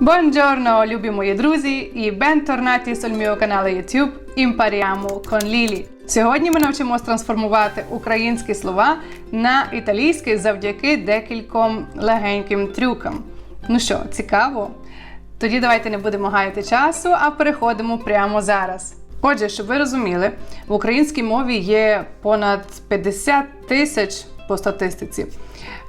Buongiorno, любі мої друзі, і bentornati sul mio canale YouTube con Lili. Сьогодні ми навчимося трансформувати українські слова на італійські завдяки декільком легеньким трюкам. Ну що, цікаво? Тоді давайте не будемо гаяти часу, а переходимо прямо зараз. Отже, щоб ви розуміли, в українській мові є понад 50 тисяч по статистиці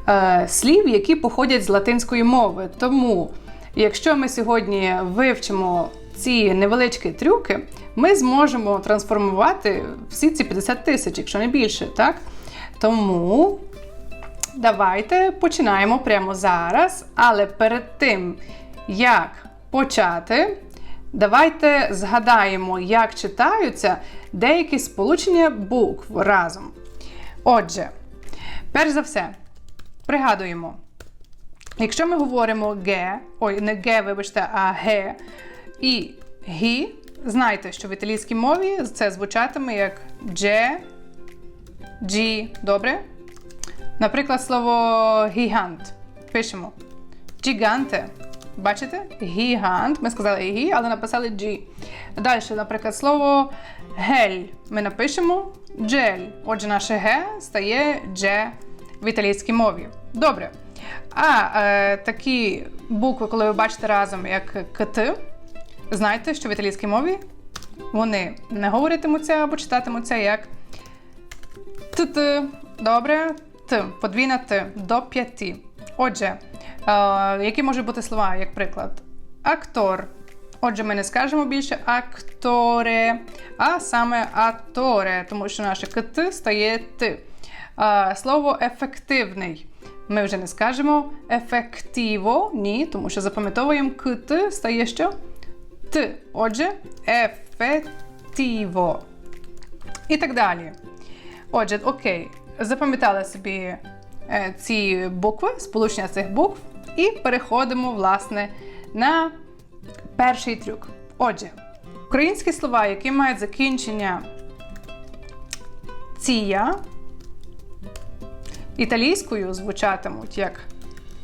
е, слів, які походять з латинської мови. Тому, якщо ми сьогодні вивчимо ці невеличкі трюки, ми зможемо трансформувати всі ці 50 тисяч, якщо не більше, так? Тому давайте починаємо прямо зараз. Але перед тим, як почати, давайте згадаємо, як читаються деякі сполучення букв разом. Отже, перш за все, пригадуємо. Якщо ми говоримо ге, ой, не ге, вибачте, а ге і гі, знайте, що в італійській мові це звучатиме як дже, джі. Добре? Наприклад, слово гігант. Пишемо гіганте. Бачите? Гігант. Ми сказали гі, але написали джі. Далі, наприклад, слово гель. Ми напишемо джель. Отже, наше ге стає дже в італійській мові. Добре. А е, такі букви, коли ви бачите разом, як КТ, знайте, що в італійській мові вони не говоритимуться або читатимуться як ТТ. Добре? Т. Подвійна Т до п'яти. Отже, е, які можуть бути слова, як приклад? Актор. Отже, ми не скажемо більше акторе, а саме аторе, тому що наше КТ стає Т. Е, слово ефективний. Ми вже не скажемо ефективо, ні, тому що запам'ятовуємо КТ стає що? Т. Отже, ефективо. І так далі. Отже, окей, запам'ятали собі е, ці букви, сполучення цих букв, і переходимо, власне, на перший трюк. Отже, українські слова, які мають закінчення ція, італійською звучатимуть як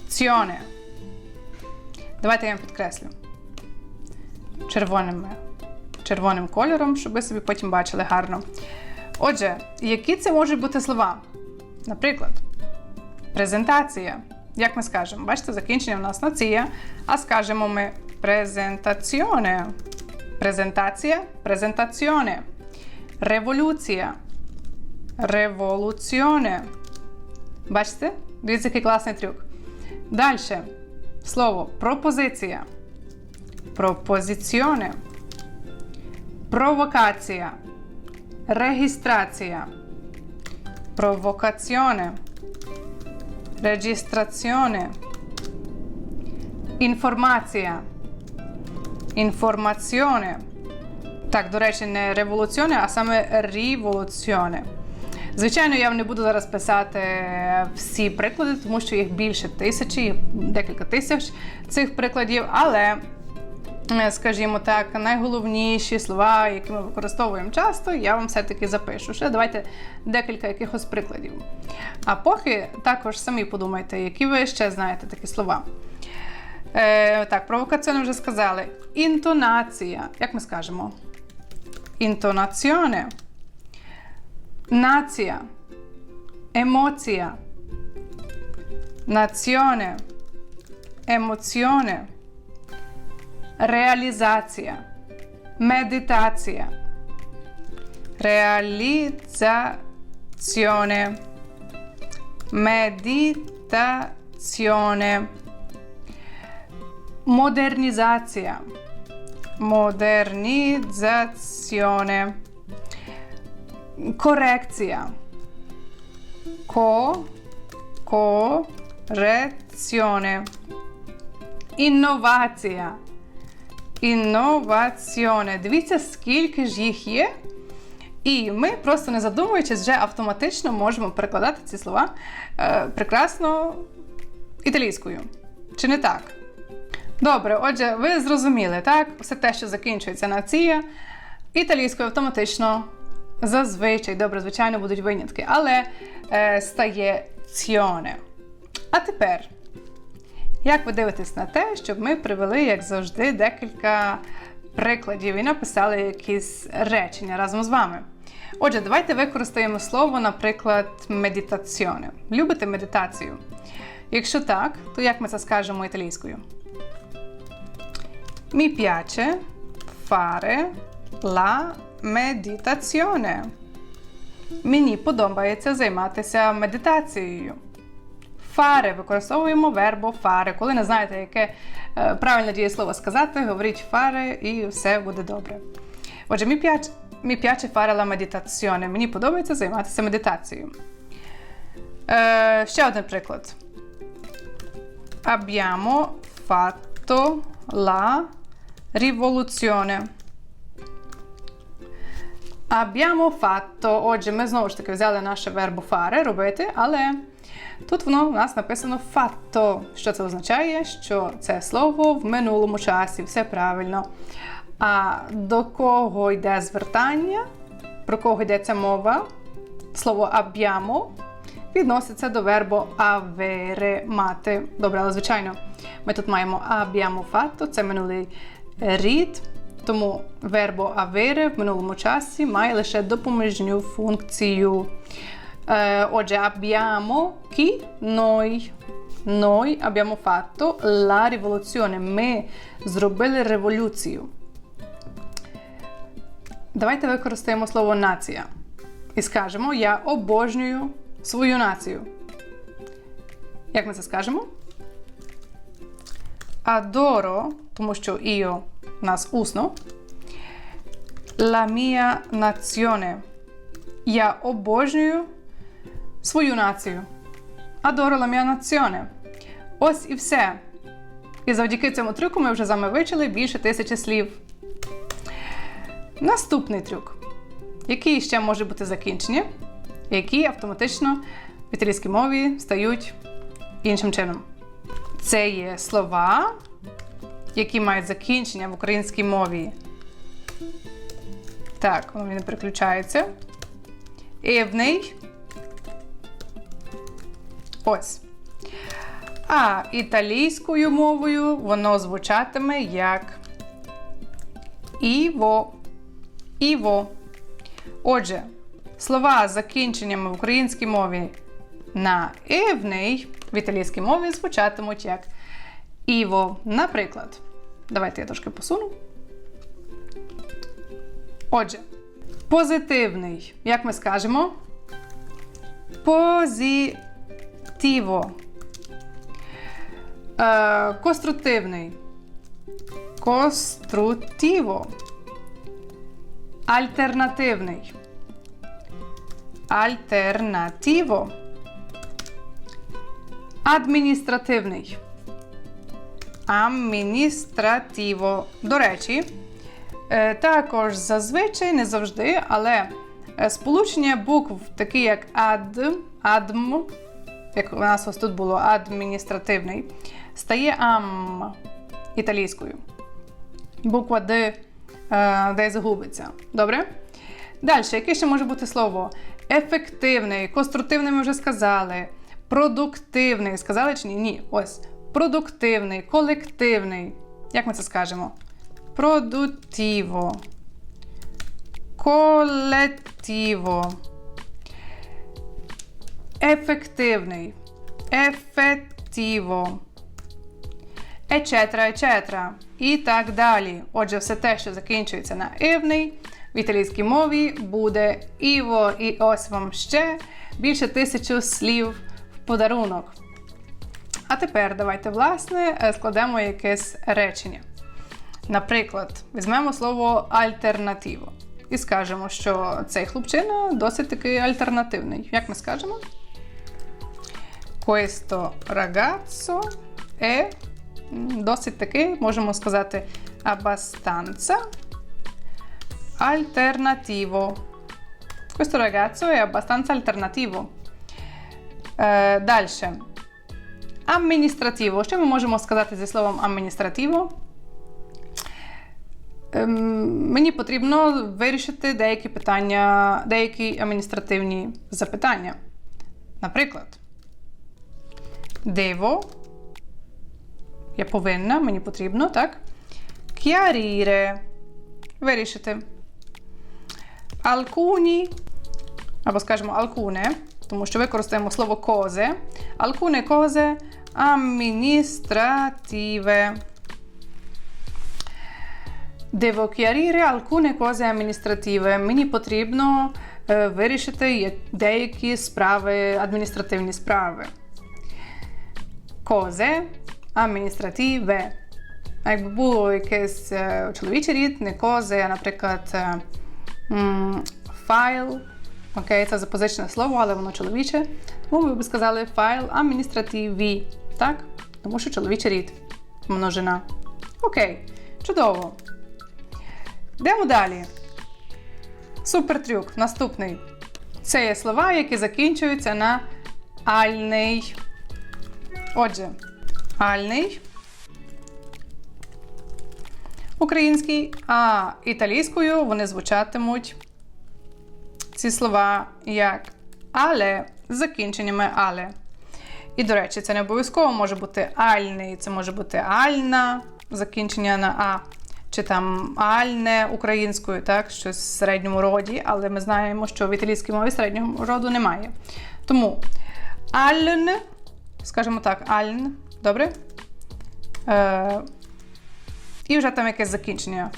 ціоне. Давайте я вам підкреслю червоним, червоним кольором, щоб ви собі потім бачили гарно. Отже, які це можуть бути слова? Наприклад, презентація. Як ми скажемо? Бачите, закінчення у нас на ція, а скажемо ми презентаціоне. Презентація, презентаціоне. Революція. Революціоне. Бачите? Дивіться, який класний трюк. Далі. Слово пропозиція. Пропозиціоне. Провокація. Registrația, provocazione, registrazione, інформація, інформаціоне. Так, до речі, не революціоне, а саме революціоне. Звичайно, я вам не буду зараз писати всі приклади, тому що їх більше тисячі, декілька тисяч цих прикладів, але скажімо так, найголовніші слова, які ми використовуємо часто, я вам все-таки запишу. Ще давайте декілька якихось прикладів. А поки також самі подумайте, які ви ще знаєте такі слова. Е, Так, провокаціоне вже сказали. Інтонація. Як ми скажемо? Інтонаціоне. Nazia, emozia, nazione, emozione, Realizzazia. Meditazia. realizzazione, meditazione, modernizzazione, modernizzazione корекція, ко, корекціоне, інновація. Інноваціоне. Дивіться, скільки ж їх є. І ми, просто не задумуючись, вже автоматично можемо перекладати ці слова е, прекрасно італійською. Чи не так? Добре, отже, ви зрозуміли, так? Все те, що закінчується на ція, італійською автоматично зазвичай, добре, звичайно, будуть винятки, але е, стає ціоне. А тепер Як ви дивитесь на те, щоб ми привели, як завжди, декілька прикладів і написали якісь речення разом з вами? Отже, давайте використаємо слово, наприклад, медитаціоне. Любите медитацію? Якщо так, то як ми це скажемо італійською? Mi piace fare la meditazione. Мені подобається займатися медитацією. Фаре використовуємо вербо фаре. Коли не знаєте, яке е, правильне дієслово сказати, говоріть фаре і все буде добре. Отже, mi piace, mi piace fare la. Мені подобається займатися медитацією. Е, ще один приклад. Abbiamo fatto la rivoluzione. Abbiamo fatto. Отже, ми знову ж таки взяли наше вербо fare, робити, але тут воно у нас написано fatto. Що це означає? Що це слово в минулому часі, все правильно. А до кого йде звертання? Про кого йдеться мова? Слово abbiamo відноситься до вербу avere, мати. Добре, але звичайно, ми тут маємо abbiamo fatto, це минулий рід. Тому вербо avere в минулому часі має лише допоміжню функцію. Е, отже, abbiamo chi? Noi. Noi abbiamo fatto la rivoluzione. Ми зробили революцію. Давайте використаємо слово нація. І скажемо: Я обожнюю свою націю. Як ми це скажемо? Adoro, тому що io нас усно. La mia nazione. Я обожнюю свою націю. Adoro la mia nazione. Ось і все. І завдяки цьому трюку ми вже з вами вивчили більше тисячі слів. Наступний трюк. Який ще може бути закінчення, які автоматично в італійській мові стають іншим чином. Це є слова, які мають закінчення в українській мові. Так, воно не переключається. Івний. Ось. А італійською мовою воно звучатиме як Іво. Іво. Отже, слова з закінченнями в українській мові на івний в італійській мові звучатимуть як Іво. Наприклад, давайте я трошки посуну. Отже, позитивний. Як ми скажемо? Позитиво. Е, конструктивний. Конструктиво. Альтернативний. Альтернативо. Адміністративний. Амміністративо. До речі, е, також зазвичай не завжди, але е, сполучення букв, такі як ад, адм, як у нас ось тут було адміністративний, стає ам італійською. Буква Д е, десь загубиться. Добре? Далі, яке ще може бути слово? Ефективний, конструктивний ми вже сказали. Продуктивний. Сказали чи ні? Ні. Ось. Продуктивний, колективний. Як ми це скажемо? Продуктиво. Колективо. Ефективний. Ефективо. Ечетра, ечетра. І так далі. Отже, все те, що закінчується на івний, в італійській мові буде іво, і ось вам ще більше тисячу слів в подарунок. А тепер давайте, власне, складемо якесь речення. Наприклад, візьмемо слово альтернативо і скажемо, що цей хлопчина досить таки альтернативний. Як ми скажемо? Questo ragazzo è досить таки, можемо сказати, abbastanza alternativo. Questo ragazzo è abbastanza alternativo. Е, Далі. Амміністративо. Що ми можемо сказати зі словом амміністративо? Ем, мені потрібно вирішити деякі питання, деякі адміністративні запитання. Наприклад, devo Я повинна, мені потрібно, так? Chiarire. Вирішити. Alcuni, або скажемо alcune, тому що використаємо слово cose. Alcune cose amministrative. Devo chiarire alcune cose amministrative. Мені потрібно е, вирішити деякі справи, адміністративні справи. Cose amministrative. Якби було якесь е, чоловічий рід, не кози, наприклад, файл. Окей, це запозичене слово, але воно чоловіче. Тому ви б сказали файл адміністративі. Так? Тому що чоловічий рід. Множина. Окей, чудово. Йдемо далі. Супер трюк. Наступний. Це є слова, які закінчуються на альний. Отже, альний. Український, а італійською вони звучатимуть ці слова як але з закінченнями але. І, до речі, це не обов'язково може бути альний, це може бути альна, закінчення на А, чи там альне українською, так, щось в середньому роді, але ми знаємо, що в італійській мові середнього роду немає. Тому альн, скажімо так, альн, добре? Е, і вже там якесь закінчення.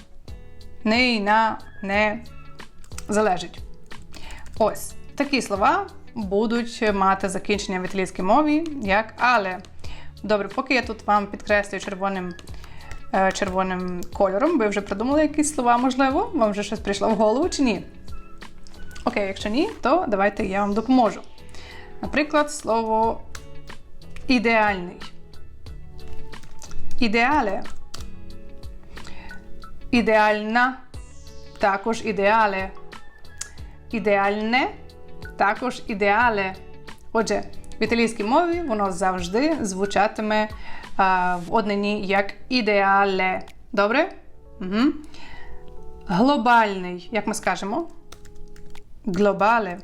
Не, на, не залежить. Ось такі слова будуть мати закінчення в італійській мові, як але. Добре, поки я тут вам підкреслюю червоним е, червоним кольором, ви вже придумали якісь слова, можливо, вам вже щось прийшло в голову чи ні? Окей, якщо ні, то давайте я вам допоможу. Наприклад, слово ідеальний. Ідеале. Ідеальна, також ідеале. Ідеальне, також ідеале. Отже, в італійській мові воно завжди звучатиме а, в однині як ідеале. Добре? Угу. Глобальний, як ми скажемо? Глобале.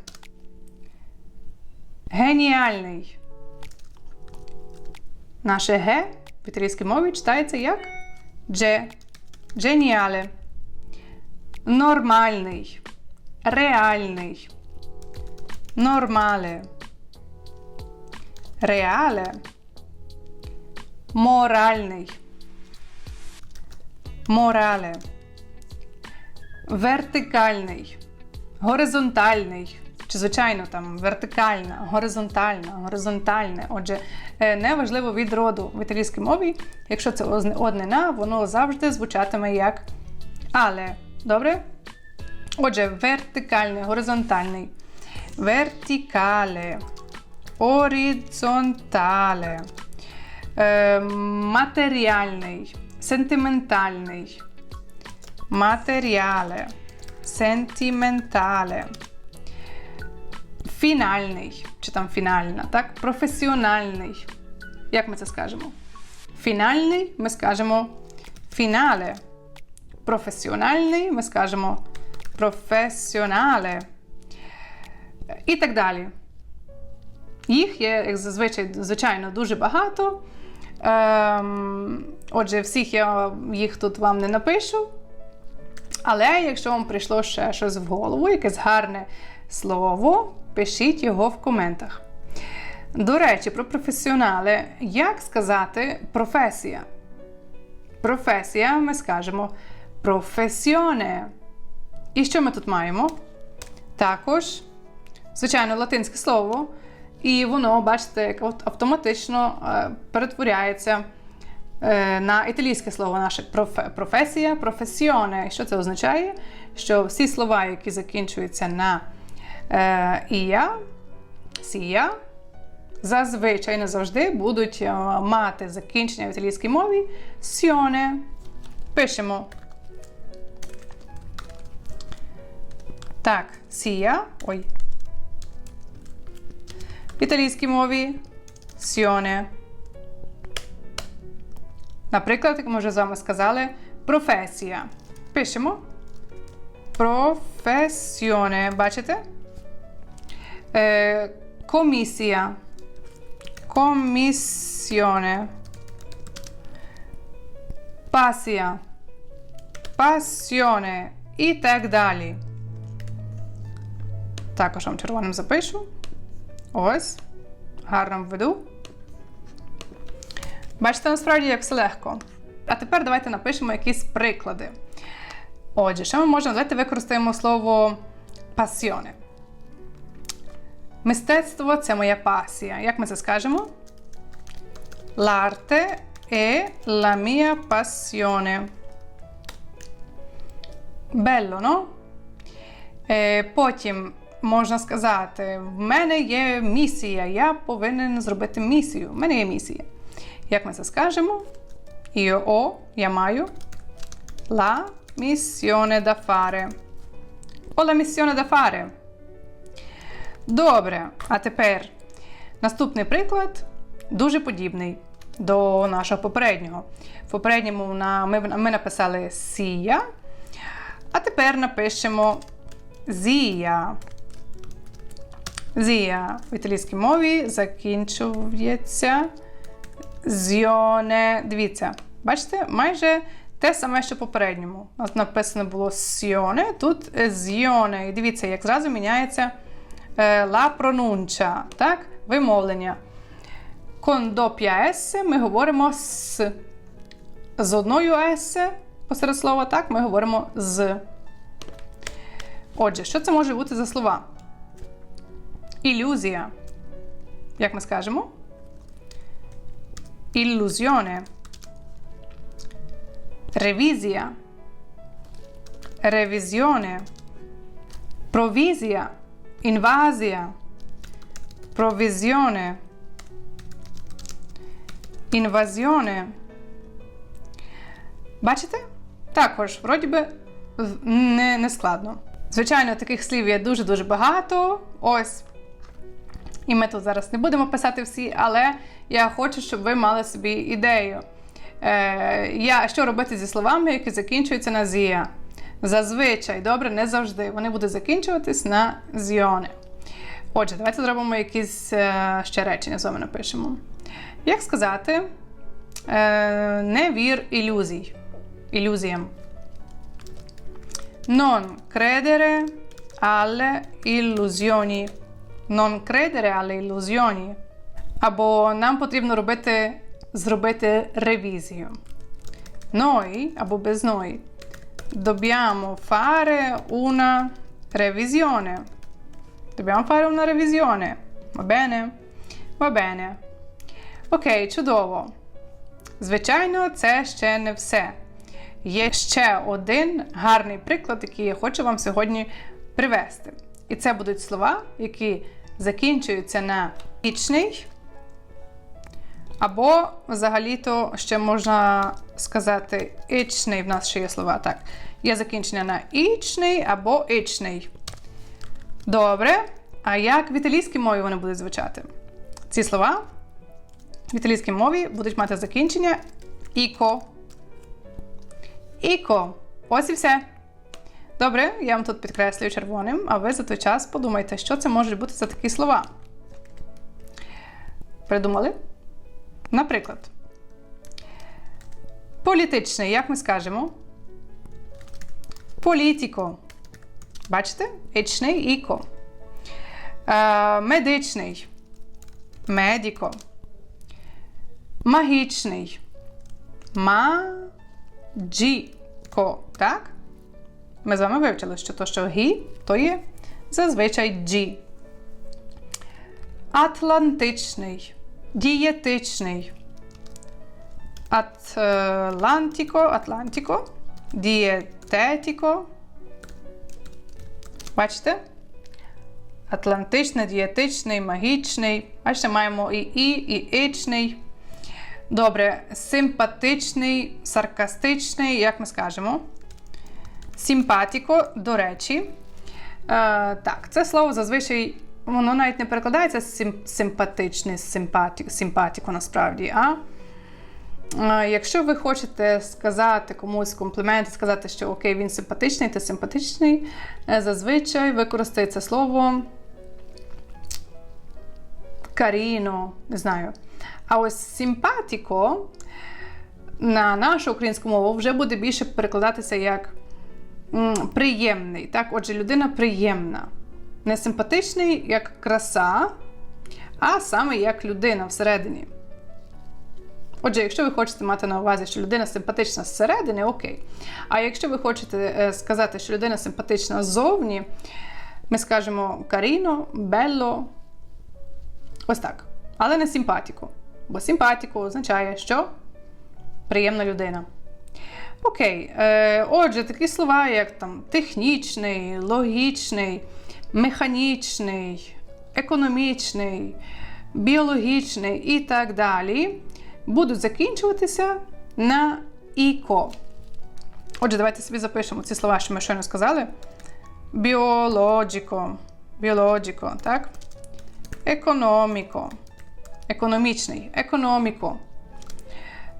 Геніальний. Наше ге в італійській мові читається як дже. Geniale. Нормальний. Реальний. Нормале. Реале. Моральний. Морале. Вертикальний. Горизонтальний. Чи, звичайно, там вертикальна, горизонтальна, горизонтальне. Отже, неважливо від роду в італійській мові. Якщо це однина, воно завжди звучатиме як але. Добре? Отже, вертикальний, горизонтальний. Вертикале. Оризонтале. Е, матеріальний. Сентиментальний. Матеріале. Сентиментале фінальний, чи там фінальна, так? Професіональний. Як ми це скажемо? Фінальний ми скажемо фінале. Професіональний ми скажемо професіонале. І так далі. Їх є, як зазвичай, звичайно, дуже багато. Ем, Отже, всіх я їх тут вам не напишу. Але якщо вам прийшло ще щось в голову, якесь гарне слово, пишіть його в коментах. До речі, про професіонале. Як сказати професія? Професія ми скажемо професіоне. І що ми тут маємо? Також, звичайно, латинське слово. І воно, бачите, от автоматично е, перетворяється е, на італійське слово наше професія, професіоне. Що це означає? Що всі слова, які закінчуються на Е, і я, сія, зазвичай не завжди будуть мати закінчення в італійській мові сьоне. Пишемо. Так, сія. Ой. Італійській мові сьоне. Наприклад, як ми вже з вами сказали, професія. Пишемо. Професіоне. Бачите? Eh, commissia. Commissione. пасія, пасіоне і так далі. Також вам червоним запишу. Ось. Гарно введу. Бачите, насправді, як все легко. А тепер давайте напишемо якісь приклади. Отже, що ми можемо? Давайте використаємо слово пасіоне. Мистецтво це моя пасія. Як ми це скажемо? L'arte è la mia passione. Bello, no? Е, потім можна сказати: в мене є місія, я повинен зробити місію. В мене є місія. Як ми це скажемо? Io я маю la missione da fare. Ho la missione da fare. Добре. А тепер наступний приклад дуже подібний до нашого попереднього. В попередньому ми написали сія, а тепер напишемо зія. Зія в італійській мові закінчується зйоне. Дивіться, бачите, майже те саме, що попередньому. У нас написано було сьоне, тут зйоне. І дивіться, як зразу міняється е, ла пронунча, так? Вимовлення. Con doppia S ми говоримо з. З одною S посеред слова, так, ми говоримо з. Отже, що це може бути за слова? Ілюзія. Як ми скажемо? Ілюзіоне. Ревізія. Ревізіоне. Провізія. Інвазія. Провізіоне. Інвазіоне. Бачите? Також, вроді би, не, не складно. Звичайно, таких слів є дуже-дуже багато. Ось. І ми тут зараз не будемо писати всі, але я хочу, щоб ви мали собі ідею. Е, я, Що робити зі словами, які закінчуються на зія? Зазвичай, добре, не завжди. Вони будуть закінчуватись на зіони. Отже, давайте зробимо якісь е, ще речення, з вами напишемо. Як сказати, е, не вір ілюзій. Ілюзіям. Non credere alle illusioni. Non credere alle illusioni. Або нам потрібно робити, зробити ревізію. Noi, або без noi, dobbiamo fare una revisione. Dobbiamo fare una revisione. Va bene? Va bene. Окей, чудово. Звичайно, це ще не все. Є ще один гарний приклад, який я хочу вам сьогодні привести. І це будуть слова, які закінчуються на ічний, або взагалі-то ще можна сказати ічний. В нас ще є слова. Так. Є закінчення на ічний або ічний. Добре. А як в італійській мові вони будуть звучати? Ці слова в італійській мові будуть мати закінчення іко. Іко. Ось і все. Добре, я вам тут підкреслюю червоним, а ви за той час подумайте, що це можуть бути за такі слова. Придумали? Наприклад, політичний, як ми скажемо? Політіко. Бачите? Ічний іко. Е, медичний. Медіко. Магічний. Маджіко. Так? Ми з вами вивчили, що то, що гі, то є зазвичай джі. Атлантичний. Дієтичний. Атлантіко. Атлантіко. Дієтетіко. Бачите? Атлантичний, дієтичний, магічний. Бачите, маємо і і, і ічний. Добре, симпатичний, саркастичний, як ми скажемо? Симпатіко, до речі. Е, Так, це слово зазвичай воно навіть не перекладається сим, симпатичний, симпатіко, насправді. А е, якщо ви хочете сказати комусь комплімент, сказати, що окей, він симпатичний, ти симпатичний, е, зазвичай використається слово каріно, не знаю. А ось симпатіко на нашу українську мову вже буде більше перекладатися як приємний. Так, отже, людина приємна. Не симпатичний як краса, а саме як людина всередині. Отже, якщо ви хочете мати на увазі, що людина симпатична зсередини, окей. А якщо ви хочете е, сказати, що людина симпатична ззовні, ми скажемо каріно, белло, ось так. Але не симпатіко. Бо симпатіко означає, що приємна людина. Окей, е, отже, такі слова, як там технічний, логічний, механічний, економічний, біологічний і так далі, будуть закінчуватися на іко. Отже, давайте собі запишемо ці слова, що ми щойно сказали. Біологіко, біологіко, так? Економіко, економічний, економіко.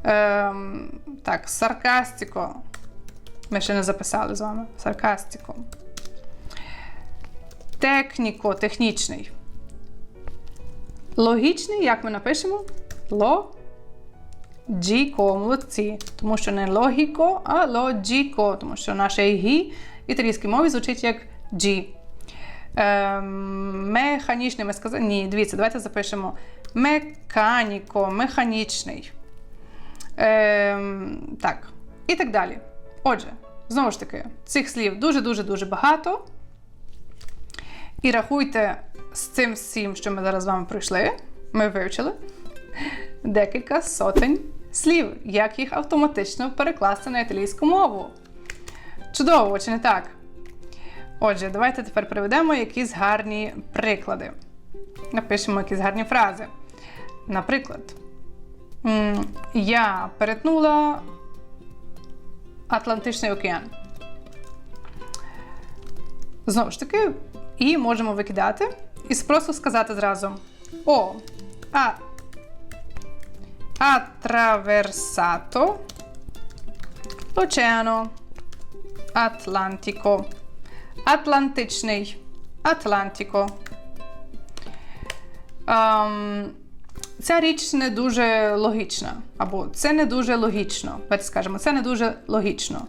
Ем, так, саркастико. Ми ще не записали з вами. Саркастико. Техніко, технічний. Логічний, як ми напишемо? Лоджіко, молодці. Тому що не логіко, а лоджіко, тому що наше гі в італійській мові звучить як джі. Ем, механічний ми сказали. Ні, дивіться, давайте запишемо меканіко, механічний. Ем, так, і так далі. Отже, знову ж таки, цих слів дуже-дуже дуже багато. І рахуйте з цим всім, що ми зараз з вами пройшли, ми вивчили декілька сотень слів, як їх автоматично перекласти на італійську мову. Чудово, чи не так? Отже, давайте тепер приведемо якісь гарні приклади. Напишемо якісь гарні фрази. Наприклад, я перетнула Атлантичний океан. Знову ж таки, і можемо викидати і просто сказати зразу: О, а attraversato l'oceano Atlantico. Атлантичний. Атлантико. Ем, ця річ не дуже логічна. Або це не дуже логічно. Давайте скажемо, це не дуже логічно.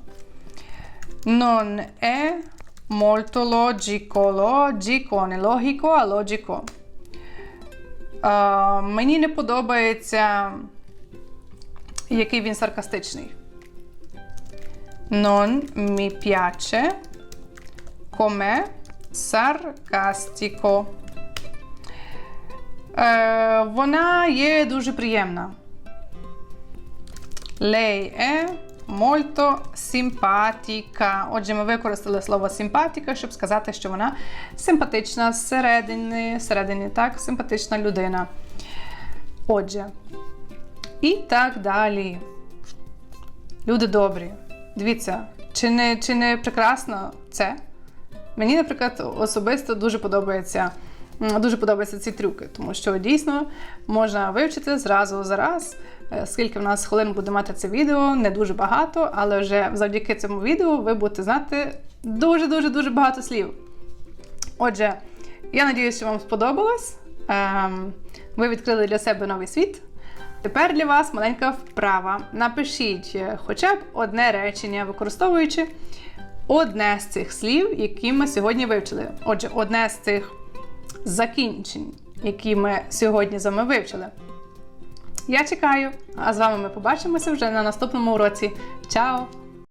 Non è molto logico. Logico, не логіко, а logico. Е, мені не подобається, який він саркастичний. Non mi piace come sarcastico. Е, вона є дуже приємна. Lei è molto simpatica. Отже, ми використали слово симпатіка, щоб сказати, що вона симпатична зсередини, зсередини, так, симпатична людина. Отже, і так далі. Люди добрі. Дивіться, чи не, чи не прекрасно це? Мені, наприклад, особисто дуже подобається. Дуже подобаються ці трюки, тому що дійсно можна вивчити зразу за раз. Е, Скільки в нас хвилин буде мати це відео, не дуже багато, але вже завдяки цьому відео ви будете знати дуже-дуже дуже багато слів. Отже, я надіюся, що вам сподобалось. Ем, Ви відкрили для себе новий світ. Тепер для вас маленька вправа. Напишіть е, хоча б одне речення, використовуючи одне з цих слів, які ми сьогодні вивчили. Отже, одне з цих закінчень, які ми сьогодні з вами вивчили. Я чекаю, а з вами ми побачимося вже на наступному уроці. Чао!